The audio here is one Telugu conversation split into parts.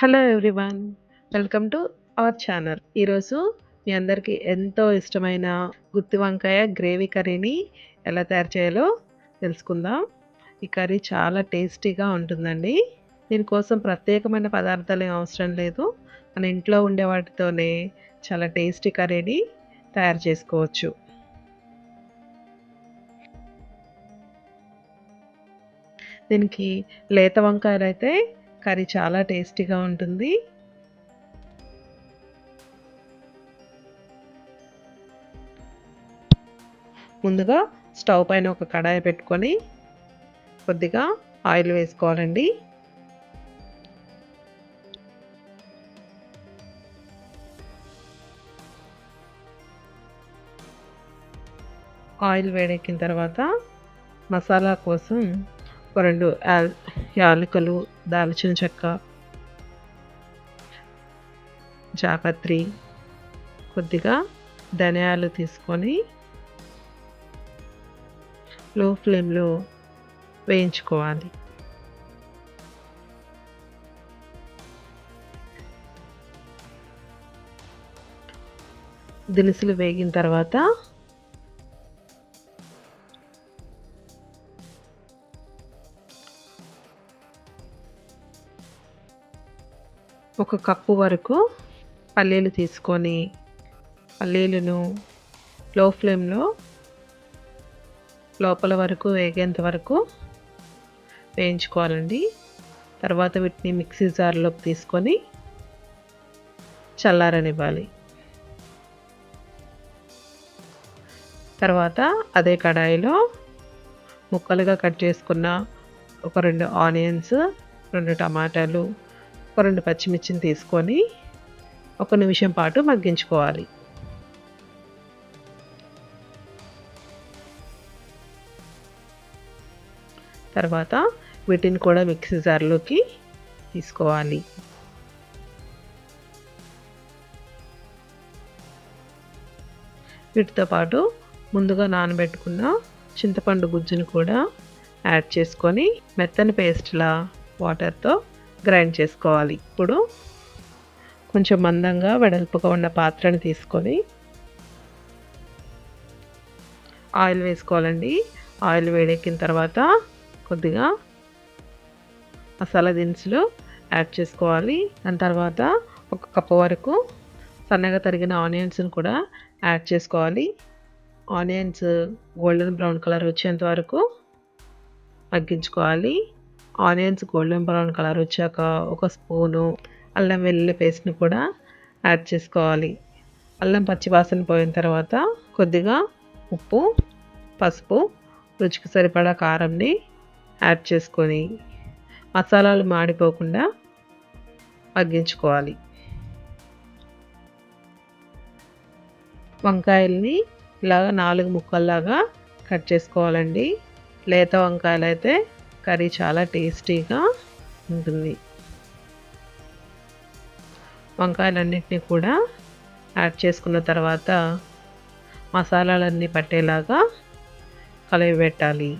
Hello everyone welcome to our channel. ఈరోజు మీ అందరికీ ఎంతో ఇష్టమైన గుత్తి వంకాయ గ్రేవీ కర్రీని ఎలా తయారు చేయాలో తెలుసుకుందాం. ఈ కర్రీ చాలా టేస్టీగా ఉంటుందండి. దీనికోసం ప్రత్యేకమైన పదార్థాలు ఏం అవసరం లేదు. మన ఇంట్లో ఉండే వాటితోనే చాలా టేస్టీ కర్రీని తయారు చేసుకోవచ్చు. దీనికి లేత వంకాయలు అయితే కర్రీ చాలా టేస్టీగా ఉంటుంది. ముందుగా స్టవ్ పైన ఒక కడాయి పెట్టుకొని కొద్దిగా ఆయిల్ వేసుకోవాలండి. ఆయిల్ వేడెక్కిన తర్వాత మసాలా కోసం ఒక రెండు యాలకులు దాల్చిన చెక్క జాపత్రి కొద్దిగా ధనియాలు తీసుకొని లో ఫ్లేమ్లో వేయించుకోవాలి. దినుసులు వేగిన తర్వాత ఒక కప్పు వరకు పల్లీలు తీసుకొని పల్లీలను లో ఫ్లేమ్లో లోపల వరకు వేగేంత వరకు వేయించుకోవాలండి. తర్వాత వీటిని మిక్సీ జార్లోకి తీసుకొని చల్లారనివ్వాలి. తర్వాత అదే కడాయిలో ముక్కలుగా కట్ చేసుకున్న ఒక రెండు ఆనియన్స్ రెండు టమాటాలు ఒక రెండు పచ్చిమిర్చిని తీసుకొని ఒక నిమిషం పాటు మగ్గించుకోవాలి. తర్వాత వీటిని కూడా మిక్సీ జార్లోకి తీసుకోవాలి. వీటితో పాటు ముందుగా నానబెట్టుకున్న చింతపండు గుజ్జును కూడా యాడ్ చేసుకొని మెత్తని పేస్ట్లా వాటర్తో గ్రైండ్ చేసుకోవాలి. ఇప్పుడు కొంచెం మందంగా వెడల్పుగా ఉన్న పాత్రని తీసుకొని ఆయిల్ వేసుకోవాలండి. ఆయిల్ వేడెక్కిన తర్వాత కొద్దిగా మసాలా దినుసులు యాడ్ చేసుకోవాలి. దాని తర్వాత ఒక కప్పు వరకు సన్నగా తరిగిన ఆనియన్స్ని కూడా యాడ్ చేసుకోవాలి. ఆనియన్స్ గోల్డెన్ బ్రౌన్ కలర్ వచ్చేంత వరకు మగ్గించుకోవాలి. ఆనియన్స్ గోల్డెన్ బ్రౌన్ కలర్ వచ్చాక ఒక స్పూను అల్లం వెల్లుల్లి పేస్ట్ని కూడా యాడ్ చేసుకోవాలి. అల్లం పచ్చివాసన పోయిన తర్వాత కొద్దిగా ఉప్పు పసుపు రుచికి సరిపడా కారంని యాడ్ చేసుకొని మసాలాలు మాడిపోకుండా మగ్గించుకోవాలి. వంకాయల్ని ఇలాగ నాలుగు ముక్కల్లాగా కట్ చేసుకోవాలండి. లేత వంకాయలు అయితే కర్రీ చాలా టేస్టీగా ఉంటుంది. వంకాయలన్నింటినీ కూడా యాడ్ చేసుకున్న తర్వాత మసాలాలన్నీ పట్టేలాగా కలిపి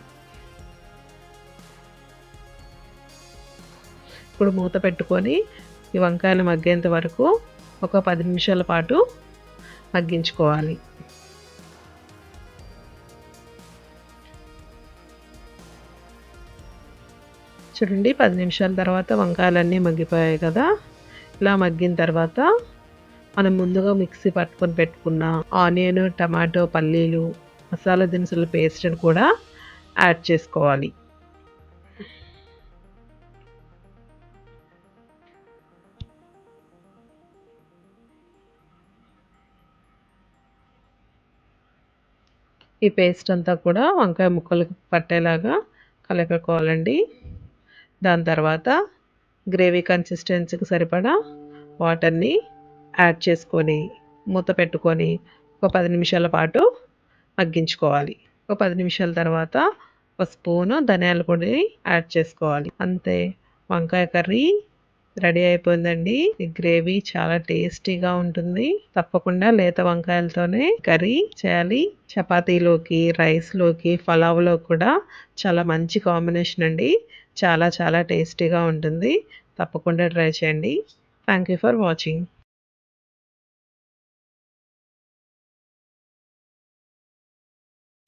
ఇప్పుడు మూత పెట్టుకొని ఈ వంకాయలు మగ్గేంత వరకు ఒక పది నిమిషాల పాటు మగ్గించుకోవాలి. చూడండి పది నిమిషాల తర్వాత వంకాయలన్నీ మగ్గిపోయాయి కదా. ఇలా మగ్గిన తర్వాత మనం ముందుగా మిక్సీ పట్టుకొని పెట్టుకున్న ఆనియన్ టమాటో పల్లీలు మసాలా దినుసుల పేస్ట్ని కూడా యాడ్ చేసుకోవాలి. ఈ పేస్ట్ అంతా కూడా వంకాయ ముక్కలకు పట్టేలాగా కలుపుకోవాలండి దాని తర్వాత గ్రేవీ కన్సిస్టెన్సీకి సరిపడా వాటర్ని యాడ్ చేసుకొని మూత పెట్టుకొని ఒక పది నిమిషాల పాటు మగ్గించుకోవాలి. ఒక పది నిమిషాల తర్వాత ఒక స్పూను ధనియాల పొడిని యాడ్ చేసుకోవాలి. అంతే. వంకాయ కర్రీ రెడీ అయిపోయిందండి. ఈ గ్రేవీ చాలా టేస్టీగా ఉంటుంది. తప్పకుండా లేత వంకాయలతోనే కర్రీ చేయాలి. చపాతీలోకి రైస్లోకి పలావ్లో కూడా చాలా మంచి కాంబినేషన్ అండి. చాలా చాలా టేస్టీగా ఉంటుంది. తప్పకుండా ట్రై చేయండి. Thank you for watching.